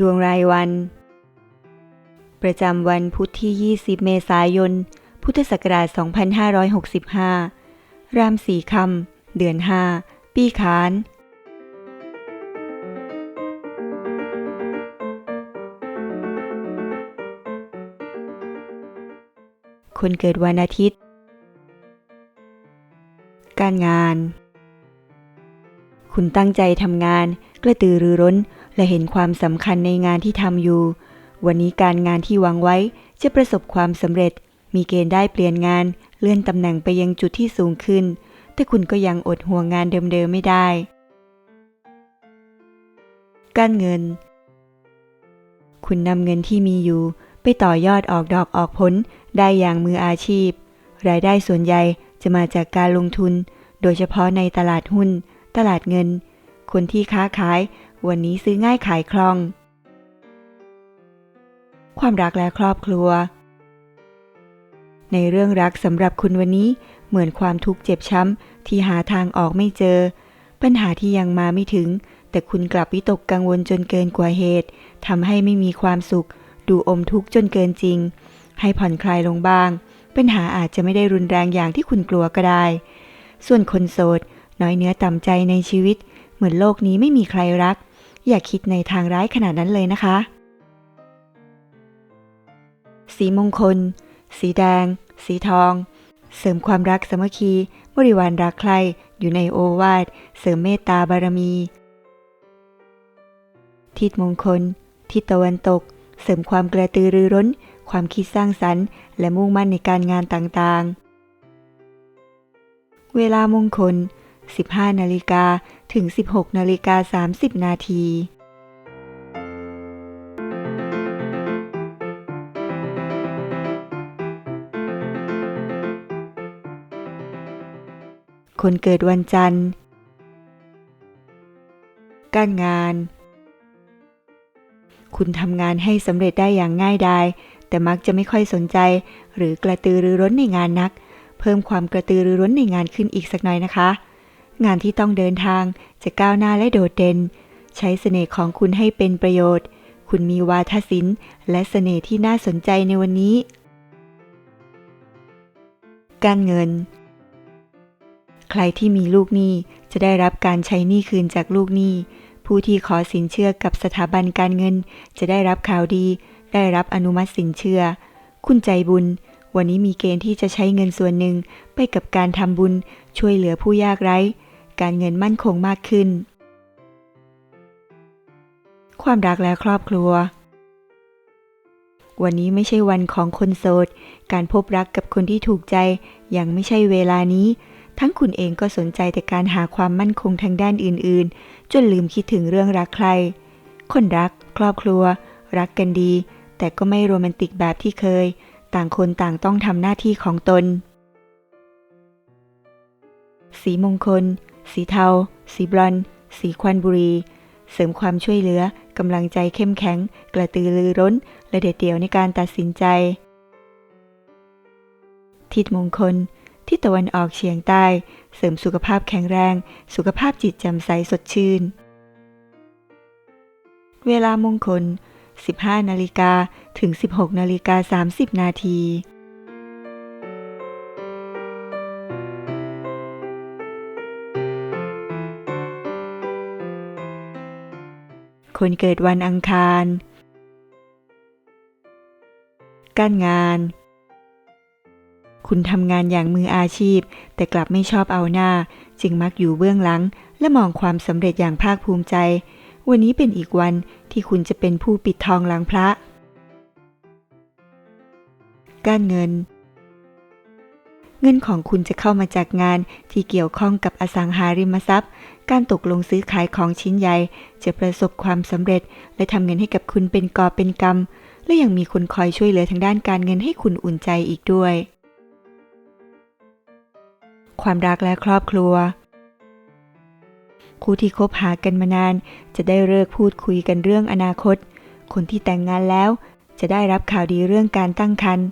ดวงรายวัน ประจำวันพุธที่ 20 เมษายน พุทธศักราช 2565 รามสีคำ เดือน 5 ปีขานคนเกิดวันอาทิตย์ การงาน คุณตั้งใจทำงานกระตือรือร้น และเห็นความสำคัญในงานที่ทำอยู่ วันนี้การงานที่วังไว้จะประสบความสำเร็จ มีเกณฑ์ได้เปลี่ยนงาน เลื่อนตำแหน่งไปยังจุดที่สูงขึ้น แต่คุณก็ยังอดห่วงงานเดิมๆไม่ได้ การเงิน คุณนำเงินที่มีอยู่ ไปต่อยอดออกดอกออกผลได้อย่างมืออาชีพ รายได้ส่วนใหญ่จะมาจากการลงทุน โดยเฉพาะในตลาดหุ้น ตลาดเงิน คนที่ค้าขาย วันนี้ซื้อง่ายขายคล่อง ความรักและครอบครัว ในเรื่องรักสำหรับคุณวันนี้เหมือนความทุกข์เจ็บช้ำที่หาทางออกไม่เจอ ปัญหาที่ยังมาไม่ถึง แต่คุณกลับวิตกกังวลจนเกินกว่าเหตุทำให้ไม่มีความสุข ดูอมทุกข์จนเกินจริง ให้ผ่อนคลายลงบ้าง ปัญหาอาจจะไม่ได้รุนแรงอย่างที่คุณกลัวก็ได้ ส่วนคนโสด น้อยเนื้อต่ำใจในชีวิต เหมือนโลกนี้ไม่มีใครรัก อย่าคิดในทางร้ายขนาดนั้นเลยนะคะ สีมงคล สีแดง สีทอง เสริมความรักสมัคคี บริวารรักใคร อยู่ในโอวาท เสริมเมตตาบารมี ทิศมงคล ทิศตะวันตก เสริมความกระตือรือร้น ความคิดสร้างสรรค์ และมุ่งมั่นในการงานต่างๆ เวลามงคล 15 นาฬิกาถึง 16 นาฬิกา 30 นาที คนเกิดวันจันทร์ การงาน คุณทำงานให้สำเร็จได้อย่างง่ายดายแต่มักจะไม่ค่อยสนใจ หรือกระตือรือร้นในงานนัก เพิ่มความกระตือรือร้นในงานขึ้นอีกสักหน่อยนะคะ งานที่ต้องเดินทางจะก้าวหน้าและโดดเด่น ใช้เสน่ห์ของคุณให้เป็นประโยชน์ คุณมีวาทศิลป์ และเสน่ห์ที่น่าสนใจในวันนี้ การเงิน ใครที่มีลูกหนี้จะได้รับการใช้หนี้คืนจากลูกหนี้ ผู้ที่ขอสินเชื่อกับสถาบันการเงิน จะได้รับข่าวดี ได้รับอนุมัติสินเชื่อ คุณใจบุญวันนี้มีเกณฑ์ที่จะใช้เงินส่วนหนึ่งไปกับการทำบุญช่วยเหลือผู้ยากไร้ การเงินมั่นคงมากขึ้น ความรักและครอบครัว วันนี้ไม่ใช่วันของคนโสด การพบรักกับคนที่ถูกใจยังไม่ใช่เวลานี้ ทั้งคุณเองก็สนใจแต่การหาความมั่นคงทางด้านอื่นๆ จนลืมคิดถึงเรื่องรักใคร คนรัก ครอบครัว รักกันดี แต่ก็ไม่โรแมนติกแบบที่เคย ต่างคนต่างต้องทำหน้าที่ของตนสีมงคล สีเทา สีบรอนสีควันบุรี เสริมความช่วยเหลือกำลังใจเข้มแข็ง กระตือรือร้น และเด็ดเดี่ยวในการตัดสินใจ ทิศมงคลทิศตะวันออกเฉียงใต้ เสริมสุขภาพแข็งแรง สุขภาพจิตแจ่มใสสดชื่น เวลามงคล 15 นาฬิกาถึง 16 นาฬิกา 30 นาที คนเกิดวันอังคาร การงาน คุณทำงานอย่างมืออาชีพ แต่กลับไม่ชอบเอาหน้า จึงมักอยู่เบื้องหลัง และมองความสำเร็จอย่างภาคภูมิใจ วันนี้เป็นอีกวันที่คุณจะเป็นผู้ปิดทองหลังพระ การเงินเงินของคุณจะเข้ามาจากงานที่เกี่ยวข้องกับอสังหาริมทรัพย์ การตกลงซื้อขายของชิ้นใหญ่ จะประสบความสำเร็จ และทำเงินให้กับคุณเป็นกอบเป็นกำ และยังมีคนคอยช่วยเหลือทางด้านการเงินให้คุณอุ่นใจอีกด้วย ความรักและครอบครัว คู่ที่คบหากันมานาน จะได้เลิกพูดคุยกันเรื่องอนาคต คนที่แต่งงานแล้ว จะได้รับข่าวดีเรื่องการตั้งครรภ์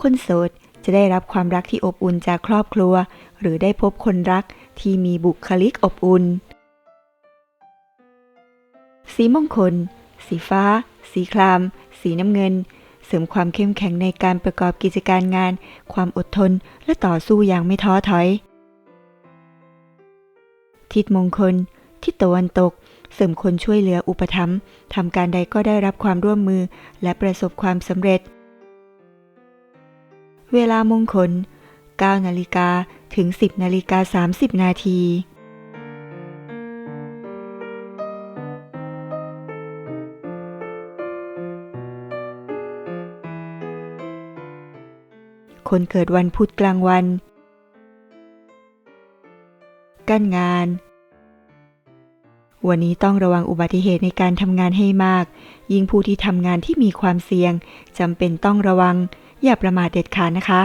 คนโสดจะได้รับความรักที่อบอุ่นจากครอบครัว หรือได้พบคนรัก ที่มีบุคลิกอบอุ่น สีมงคล สีฟ้า สีคราม สีน้ำเงิน เสริมความเข้มแข็งในการประกอบกิจการงาน ความอดทนและต่อสู้อย่างไม่ท้อถอย ทิศมงคล ทิศตะวันตก เสริมคนช่วยเหลืออุปถัมภ์ทำการใดก็ได้รับความร่วมมือและประสบความสำเร็จ เวลามงคล9นาฬิกา ถึง 10นาฬิกา30 นาทีคนเกิดวันพุธกลางวัน การงาน วันนี้ต้องระวังอุบัติเหตุในการทำงานให้มาก ยิ่งผู้ที่ทำงานที่มีความเสี่ยงจำเป็นต้องระวัง อย่าประมาทเด็ดขาดนะคะ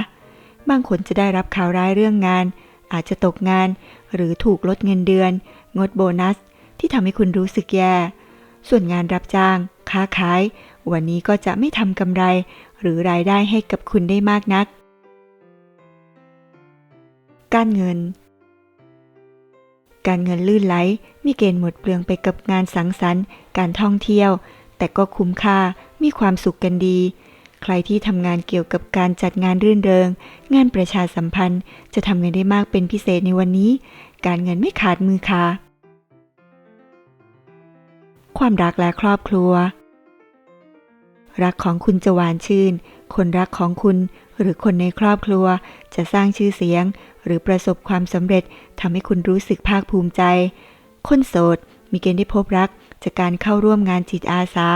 บางคนจะได้รับข่าวร้ายเรื่องงาน อาจจะตกงาน หรือถูกลดเงินเดือน งดโบนัส ที่ทำให้คุณรู้สึกแย่ ส่วนงานรับจ้าง ค้าขาย วันนี้ก็จะไม่ทำกำไร หรือรายได้ให้กับคุณได้มากนัก การเงิน การเงินลื่นไหล มีเกณฑ์หมดเปลืองไปกับงานสังสรรค์ การท่องเที่ยว แต่ก็คุ้มค่า มีความสุขกันดี ใครที่ทำงานเกี่ยวกับการจัดงานรื่นเริง งานประชาสัมพันธ์ จะทำเงินได้มากเป็นพิเศษในวันนี้ การเงินไม่ขาดมือค่ะ ความรักและครอบครัว รักของคุณจะหวานชื่น คนรักของคุณหรือคนในครอบครัวจะสร้างชื่อเสียง หรือประสบความสำเร็จทำให้คุณรู้สึกภาคภูมิใจ คนโสดมีเกณฑ์ได้พบรัก จากการเข้าร่วมงานจิตอาสา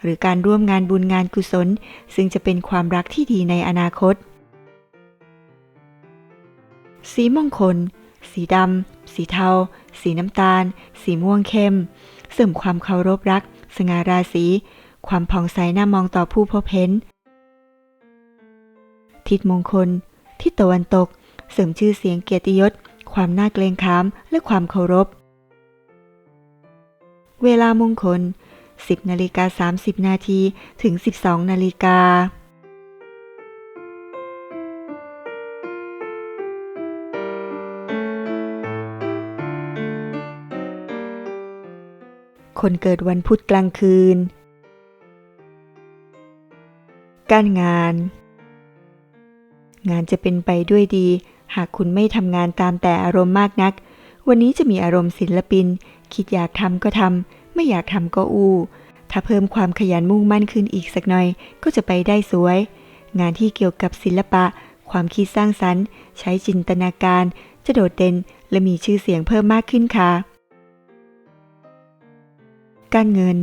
หรือการร่วมงานบุญงานกุศล ซึ่งจะเป็นความรักที่ดีในอนาคต สีมงคล สีดำ สีเทา สีน้ำตาล สีม่วงเข้ม เสริมความเคารพรัก สง่าราศี ความผ่องใสน่ามองต่อผู้พบเห็น ทิศมงคล ทิศตะวันตก เสริมชื่อเสียงเกียรติยศ ความน่าเกรงขาม และความเคารพ เวลามงคล 10นาฬิกา30 นาทีถึง 12นาฬิกาคนเกิดวันพุธกลางคืน การงาน งานจะเป็นไปด้วยดี หากคุณไม่ทำงานตามแต่อารมณ์มากนัก วันนี้จะมีอารมณ์ศิลปิน คิดอยากทำก็ทำ ไม่อยากทำก็อู้ ถ้าเพิ่มความขยันมุ่งมั่นขึ้นอีกสักหน่อย ก็จะไปได้สวย งานที่เกี่ยวกับศิลปะ ความคิดสร้างสรรค์ ใช้จินตนาการ จะโดดเด่นและมีชื่อเสียงเพิ่มมากขึ้นค่ะ การเงิน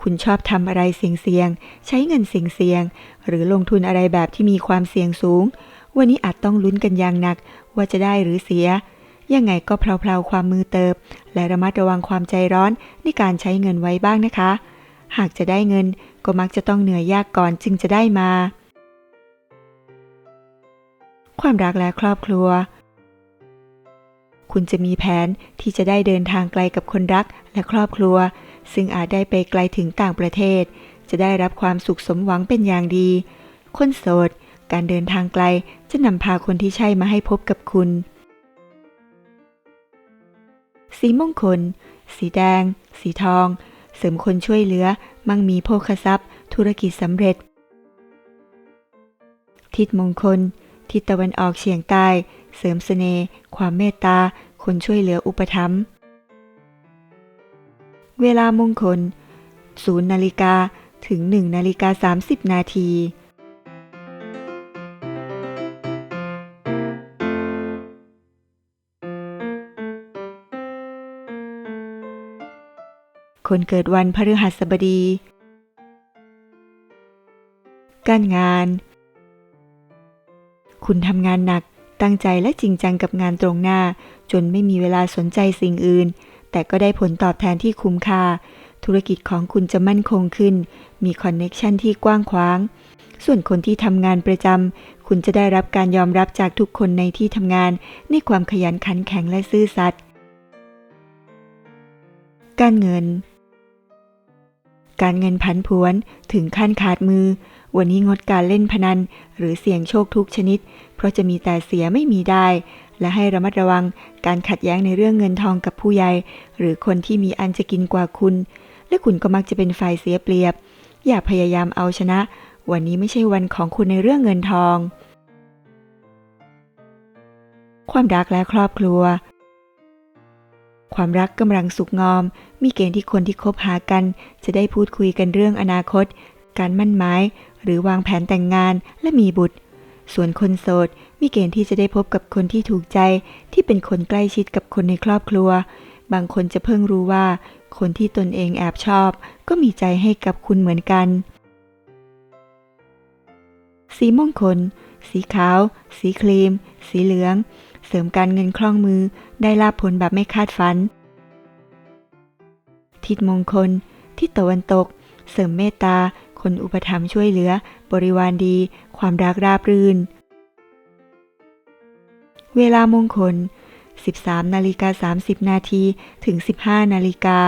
คุณชอบทำอะไรเสี่ยงๆ ใช้เงินเสี่ยงๆ หรือลงทุนอะไรแบบที่มีความเสี่ยงสูง วันนี้อาจต้องลุ้นกันอย่างหนักว่าจะได้หรือเสีย ยังไงก็เพลาๆความมือเติบ และระมัดระวังความใจร้อนในการใช้เงินไว้บ้างนะคะ หากจะได้เงินก็มักจะต้องเหนื่อยยากก่อนจึงจะได้มา ความรักและครอบครัว คุณจะมีแผนที่จะได้เดินทางไกลกับคนรักและครอบครัว ซึ่งอาจได้ไปไกลถึงต่างประเทศ จะได้รับความสุขสมหวังเป็นอย่างดี คนโสด การเดินทางไกลจะนำพาคนที่ใช่มาให้พบกับคุณ สีมงคล สีแดง สีทอง เสริมคนช่วยเหลือ มั่งมีโภคทรัพย์ ธุรกิจสำเร็จ ทิศมงคล ทิศตะวันออกเฉียงใต้ เสริมเสน่ห์ความเมตตา คนช่วยเหลืออุปถัมภ์เวลามงคล 0 นาฬิกาถึง 1 นาฬิกา 30 นาที คนเกิดวันพฤหัสบดี การงาน คุณทำงานหนัก ตั้งใจและจริงจังกับงานตรงหน้า จนไม่มีเวลาสนใจสิ่งอื่น แต่ก็ได้ผลตอบแทนที่คุ้มค่า ธุรกิจของคุณจะมั่นคงขึ้น มีคอนเน็ชันที่กว้างขวาง ส่วนคนที่ทำงานประจำ คุณจะได้รับการยอมรับจากทุกคนในที่ทำงาน ในความขยันขันแข็งและซื่อสัตย์การเงิน การเงินผันผวนถึงขั้นขาดมือ วันนี้งดการเล่นพนัน หรือเสี่ยงโชคทุกชนิด เพราะจะมีแต่เสียไม่มีได้ และให้ระมัดระวังการขัดแย้งในเรื่องเงินทองกับผู้ใหญ่ หรือคนที่มีอันจะกินกว่าคุณ และคุณก็มักจะเป็นฝ่ายเสียเปรียบ อย่าพยายามเอาชนะ วันนี้ไม่ใช่วันของคุณในเรื่องเงินทอง ความรักและครอบครัว ความรักกำลังสุกงอม มีเกณฑ์ที่คนที่คบหากัน จะได้พูดคุยกันเรื่องอนาคต การมั่นหมาย หรือวางแผนแต่งงานและมีบุตร ส่วนคนโสด มีเกณฑ์ที่จะได้พบกับคนที่ถูกใจ ที่เป็นคนใกล้ชิดกับคนในครอบครัว บางคนจะเพิ่งรู้ว่า คนที่ตนเองแอบชอบ ก็มีใจให้กับคุณเหมือนกัน สีมงคล สีขาว สีครีม สีเหลือง เสริมการเงินคล่องมือได้ลาผลแบบไม่คาดฝัน ทิศมงคล ทิศตะวันตก เสริมเมตตา คนอุปถัมภ์ช่วยเหลือ บริวารดี ความรักราบรื่น เวลามงคล 13นาฬิกา30 นาทีถึง 15นาฬิกา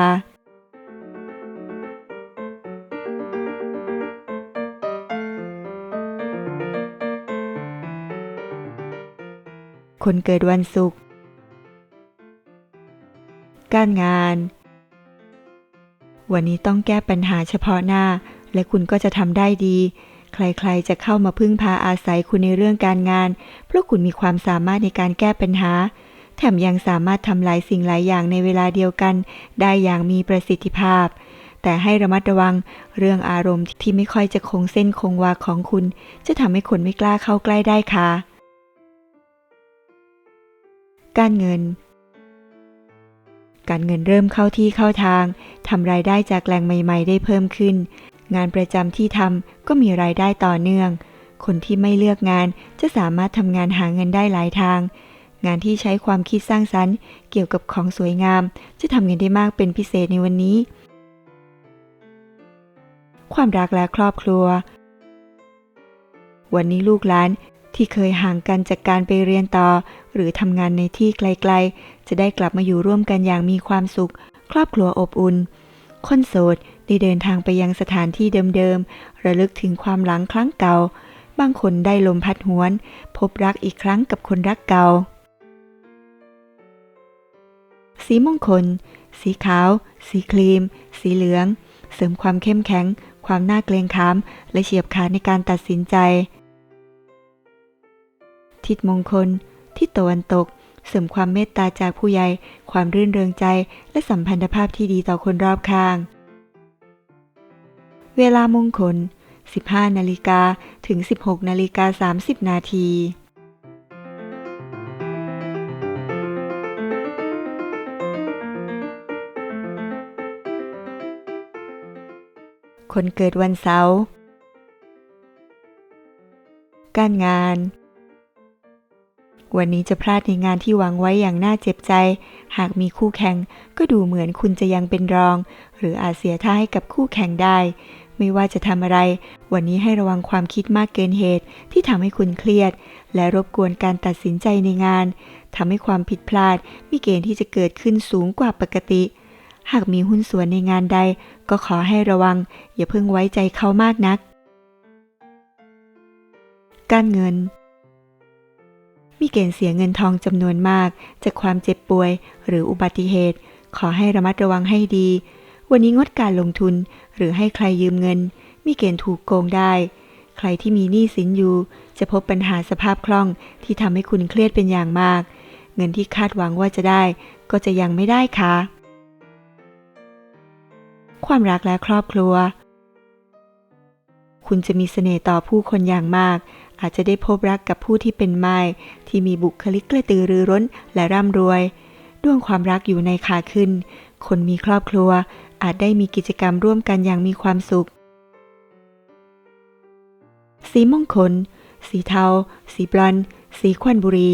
คนเกิดวันศุกร์ การงาน วันนี้ต้องแก้ปัญหาเฉพาะหน้า และคุณก็จะทำได้ดี ใครๆจะเข้ามาพึ่งพาอาศัยคุณในเรื่องการงาน เพราะคุณมีความสามารถในการแก้ปัญหา แถมยังสามารถทำหลายสิ่งหลายอย่างในเวลาเดียวกัน ได้อย่างมีประสิทธิภาพ แต่ให้ระมัดระวังเรื่องอารมณ์ที่ไม่ค่อยจะคงเส้นคงวาของคุณ จะทำให้คนไม่กล้าเข้าใกล้ได้ค่ะ การเงิน การเงินเริ่มเข้าที่เข้าทางทำรายได้จากแหล่งใหม่ ๆ ได้เพิ่มขึ้น งานประจำที่ทำก็มีรายได้ต่อเนื่อง คนที่ไม่เลือกงานจะสามารถทำงานหาเงินได้หลายทาง งานที่ใช้ความคิดสร้างสรรค์ เกี่ยวกับของสวยงาม จะทำเงินได้มากเป็นพิเศษในวันนี้ ความรักและครอบครัว วันนี้ลูกหลาน ที่เคยห่างกันจากการไปเรียนต่อ หรือทำงานในที่ไกลๆ จะได้กลับมาอยู่ร่วมกันอย่างมีความสุข ครอบครัวอบอุ่น คนโสดได้เดินทางไปยังสถานที่เดิมๆ ระลึกถึงความหลังครั้งเก่า บางคนได้ลมพัดหวน พบรักอีกครั้งกับคนรักเก่า สีมงคล สีขาว สีครีม สีเหลือง เสริมความเข้มแข็ง ความน่าเกรงขาม และเฉียบขาดในการตัดสินใจ ทิศมงคล ทิศตะวันตก เสริมความเมตตาจากผู้ใหญ่ ความรื่นเริงใจ และสัมพันธภาพที่ดีต่อคนรอบข้าง เวลามงคล 15 นาฬิกาถึง 16 นาฬิกา 30 นาทีคนเกิดวันเสาร์ การงาน วันนี้จะพลาดในงานที่หวังไว้อย่างน่าเจ็บใจ หากมีคู่แข่งก็ดูเหมือนคุณจะยังเป็นรอง หรืออาจเสียท่าให้กับคู่แข่งได้ ไม่ว่าจะทำอะไร วันนี้ให้ระวังความคิดมากเกินเหตุที่ทำให้คุณเครียด และรบกวนการตัดสินใจในงานทำให้ความผิดพลาด มีเกณฑ์ที่จะเกิดขึ้นสูงกว่าปกติ หากมีหุ้นส่วนในงานใด ก็ขอให้ระวัง อย่าเพิ่งไว้ใจเขามากนัก การเงิน มีเกณฑ์เสียเงินทองจำนวนมาก จากความเจ็บป่วย หรืออุบัติเหตุ ขอให้ระมัดระวังให้ดี วันนี้งดการลงทุน หรือให้ใครยืมเงิน มีเกณฑ์ถูกโกงได้ ใครที่มีหนี้สินอยู่ จะพบปัญหาสภาพคล่องที่ทำให้คุณเครียดเป็นอย่างมาก เงินที่คาดหวังว่าจะได้ ก็จะยังไม่ได้ค่ะ ความรักและครอบครัว คุณจะมีเสน่ห์ต่อผู้คนอย่างมาก อาจจะได้พบรักกับผู้ที่เป็นไม้ที่มีบุคลิกกระตือรือร้นและร่ำรวย ด้วงความรักอยู่ในขาขึ้น คนมีครอบครัว อาจได้มีกิจกรรมร่วมกันอย่างมีความสุข สีมงคล สีเทา สีบรอนสีควันบุรี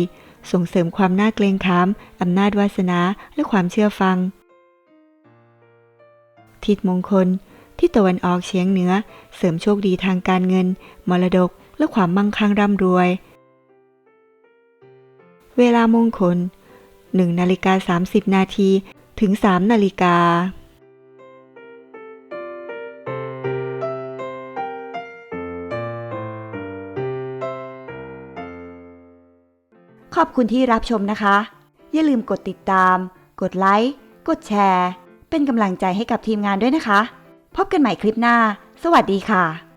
ส่งเสริมความน่าเกรงขาม อำนาจวาสนาและความเชื่อฟัง ทิศมงคล ที่ตะวันออกเฉียงเหนือ เสริมโชคดีทางการเงิน มรดก และความมั่งคั่งร่ำรวย เวลามงคล 1 นาฬิกา 30 นาทีถึง 3 นาฬิกา ขอบคุณที่รับชมนะคะ อย่าลืมกดติดตาม กดไลค์ กดแชร์ เป็นกำลังใจให้กับทีมงานด้วยนะคะ พบกันใหม่คลิปหน้า สวัสดีค่ะ